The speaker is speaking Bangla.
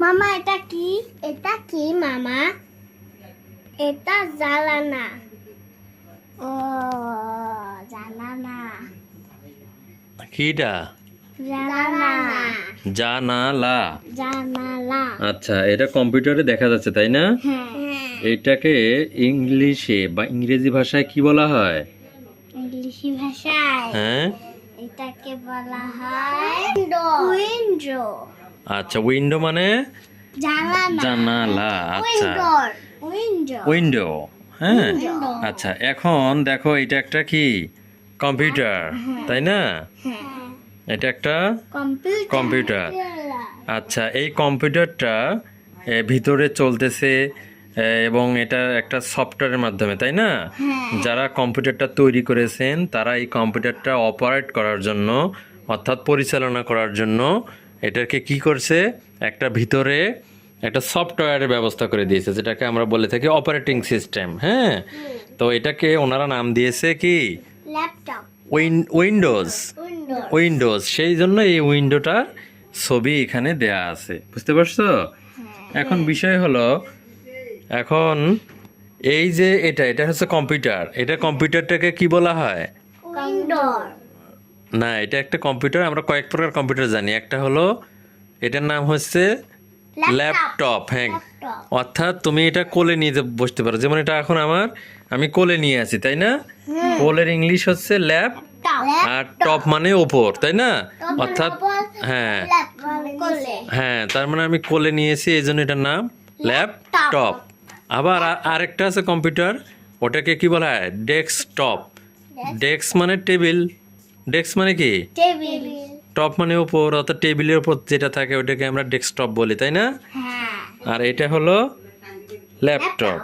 মামা এটা কি? এটা কি মামা? এটা জালানা। ও জালানা। কিটা জানালা। জানালা। আচ্ছা এটা কম্পিউটারে দেখা যাচ্ছে তাই না? হ্যাঁ। এটাকে ইংলিশে বা ইংরেজি ভাষায় কি বলা হয়? ইংলিশি ভাষায় হ্যাঁ। এটাকে বলা হয় উইন্ডো আচ্ছা উইন্ডো মানে? জানালা। আচ্ছা। উইন্ডো হ্যাঁ। আচ্ছা এখন দেখো এটা একটা কি? কম্পিউটার তাই না? এটা একটা কম্পিউটার কম্পিউটার আচ্ছা এই কম্পিউটারটা ভিতরে চলতেছে এবং এটা একটা সফটওয়্যারের মাধ্যমে তাই না? যারা কম্পিউটারটা তৈরি করেছেন তারা এই কম্পিউটারটা অপারেট করার জন্য অর্থাৎ পরিচালনা করার জন্য এটাকে কি করছে? একটা ভিতরে একটা সফটওয়্যারের ব্যবস্থা করে দিয়েছে যেটাকে আমরা বলে থাকি অপারেটিং সিস্টেম হ্যাঁ? তো এটাকে ওনারা নাম দিয়েছে কি? Win windows. উইন্ডোজ। সেই জন্য এই উইন্ডোটার ছবি এখানে দেয়া আছে বুঝতে পারছ? এখন বিষয় হলো এখন এই যে এটা এটা হচ্ছে কম্পিউটার এটা কম্পিউটারটাকে কি বলা হয়? না এটা একটা কম্পিউটার আমরা কয়েক প্রকার কম্পিউটার জানি। একটা হলো এটার নাম হচ্ছে ল্যাপটপ হ্যাঁ। অর্থাৎ তুমি এটা কোলে নিয়ে বসতে পারো। যেমন এটা এখন আমার আমি কোলে নিয়ে আছি তাই না? কোলের ইংলিশ হচ্ছে ল্যাপ আর টপ মানে ওপর তাই না? অর্থাৎ হ্যাঁ। হ্যাঁ তার মানে আমি কোলে নিয়েছি এই জন্য এটার নাম ল্যাপটপ আবার আরেকটা আছে কম্পিউটার ওটাকে কি বলা হয়? ডেস্কটপ ডেস্ক মানে টেবিল ডেস্ক মানে কি? টেবিল টপ মানে ওপর অর্থাৎ টেবিলের উপর যেটা থাকে ওটাকে আমরা ডেস্কটপ বলি তাই না? হ্যাঁ। আর এটা হলো ল্যাপটপ